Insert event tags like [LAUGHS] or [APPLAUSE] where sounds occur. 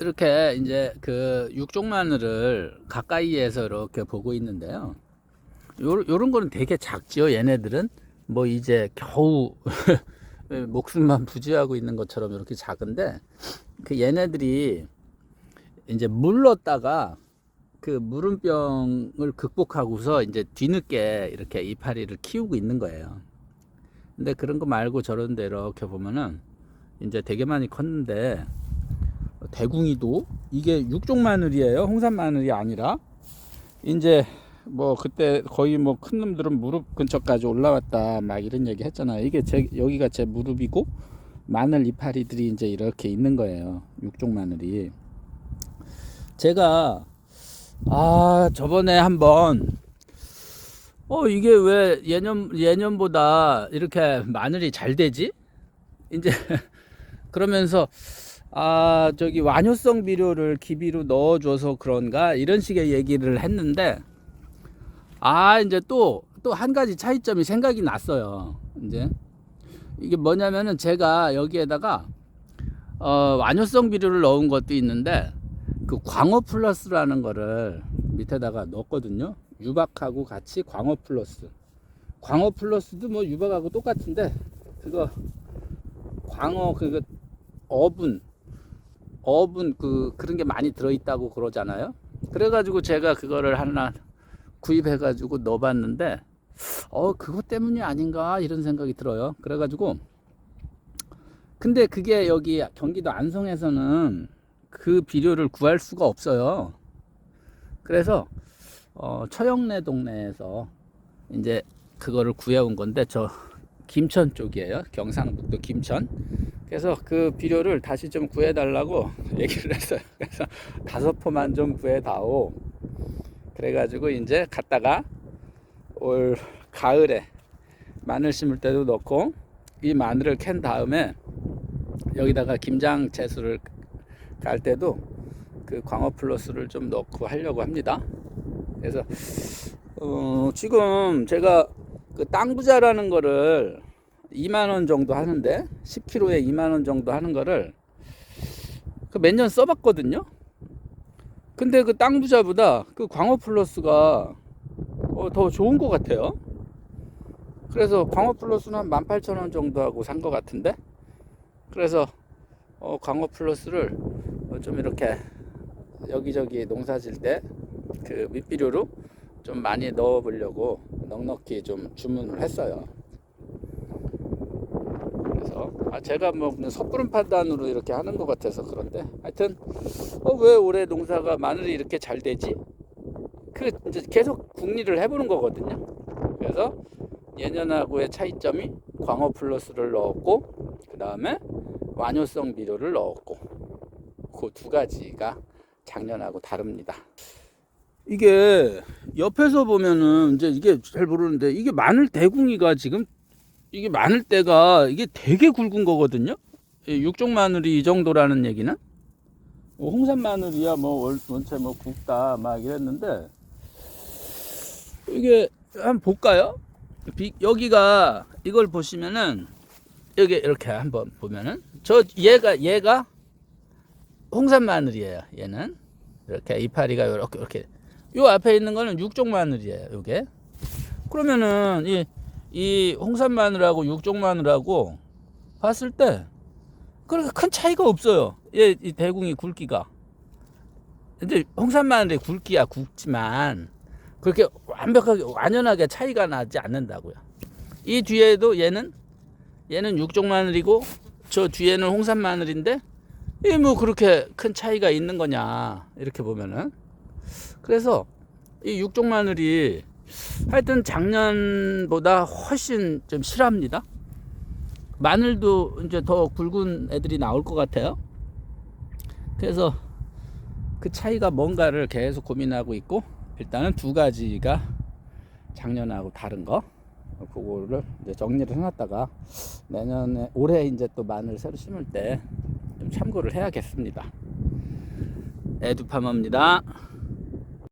이렇게 이제 그 육종 마늘을 가까이에서 이렇게 보고 있는데요. 요, 요런 거는 되게 작지요. 얘네들은 뭐 이제 겨우 [LAUGHS] 목숨만 부지하고 있는 것처럼 이렇게 작은데 그 얘네들이 이제 물렀다가 그 물음병을 극복하고서 이제 뒤늦게 이렇게 이파리를 키우고 있는 거예요. 근데 그런 거 말고 저런 데 이렇게 보면은 이제 되게 많이 컸는데 대궁이도 이게 육종 마늘이에요. 홍산 마늘이 아니라 이제 뭐 그때 거의 뭐 큰 놈들은 무릎 근처까지 올라왔다 막 이런 얘기 했잖아요. 이게 제 여기가 제 무릎이고 마늘 이파리들이 이제 이렇게 있는 거예요. 육종 마늘이. 제가 아 저번에 한번 어 이게 왜 예년 예년보다 이렇게 마늘이 잘 되지? 이제 [LAUGHS] 그러면서 아 저기 완효성 비료를 기비로 넣어줘서 그런가 이런 식의 얘기를 했는데 아 이제 또 또 한 가지 차이점이 생각이 났어요. 이제 이게 뭐냐면은 제가 여기에다가 어 완효성 비료를 넣은 것도 있는데 그 광어 플러스라는 거를 밑에다가 넣었거든요. 유박하고 같이 광어 플러스. 광어 플러스도 뭐 유박하고 똑같은데 그거 광어 그거 어분 어분 그 그런 게 많이 들어있다고 그러잖아요. 그래가지고 제가 그거를 하나 구입해가지고 넣어봤는데 어 그것 때문이 아닌가 이런 생각이 들어요. 그래가지고 근데 그게 여기 경기도 안성에서는 그 비료를 구할 수가 없어요. 그래서 어, 처영내 동네에서 이제 그거를 구해온 건데 저 김천 쪽이에요. 경상북도 김천. 그래서 그 비료를 다시 좀 구해달라고 [LAUGHS] 얘기를 했어요. 그래서 다섯 포만 좀 구해다오. 그래가지고 이제 갔다가 올 가을에 마늘 심을 때도 넣고 이 마늘을 캔 다음에 여기다가 김장 채수를 갈 때도 그 광어 플러스를 좀 넣고 하려고 합니다. 그래서 어, 지금 제가 그 땅부자라는 거를 2만 원 정도 하는데 10kg에 2만 원 정도 하는 거를 그 몇 년 써봤거든요. 근데 그 땅부자보다 그 광어 플러스가 어, 더 좋은 것 같아요. 그래서 광어 플러스는 한 18,000원 정도 하고 산 것 같은데 그래서 어, 광어 플러스를 어, 좀 이렇게 여기저기 농사 질 때 그 밑비료로 좀 많이 넣어 보려고 넉넉히 좀 주문을 했어요. 그래서 아 제가 뭐 그냥 섣부른 판단으로 이렇게 하는 것 같아서 그런데 하여튼 어, 왜 올해 농사가 마늘이 이렇게 잘 되지? 그 이제 계속 궁리를 해보는 거거든요. 그래서 예년하고의 차이점이 광어 플러스를 넣었고 그 다음에 완효성 비료를 넣었고 그 두 가지가 작년하고 다릅니다. 이게 옆에서 보면은 이제 이게 잘 모르는데 이게 마늘 대궁이가 지금 이게 마늘 대가 이게 되게 굵은 거거든요. 이 육종 마늘이 이 정도라는 얘기는 뭐 홍산 마늘이야 뭐 원- 원체 뭐 굵다 막 이랬는데 이게 한번 볼까요? 비- 여기가 이걸 보시면은 여기 이렇게 한번 보면은 저 얘가 얘가 홍산 마늘이에요. 얘는 이렇게 이파리가 이렇게 이렇게 요 앞에 있는 거는 육종 마늘이에요. 요게 그러면은 이, 이 홍산 마늘하고 육종 마늘하고 봤을 때 그렇게 큰 차이가 없어요. 얘이 대궁이 굵기가 근데 홍산 마늘의 굵기야 굵지만 그렇게 완벽하게 완연하게 차이가 나지 않는다고요. 이 뒤에도 얘는 얘는 육종 마늘이고 저 뒤에는 홍산 마늘인데 이 뭐 그렇게 큰 차이가 있는 거냐 이렇게 보면은 그래서 이 육종 마늘이 하여튼 작년보다 훨씬 좀 실합니다. 마늘도 이제 더 굵은 애들이 나올 것 같아요. 그래서 그 차이가 뭔가를 계속 고민하고 있고 일단은 두 가지가 작년하고 다른 거 그거를 이제 정리를 해놨다가 내년에 올해 이제 또 마늘 새로 심을 때 좀 참고를 해야겠습니다. 에두파머입니다.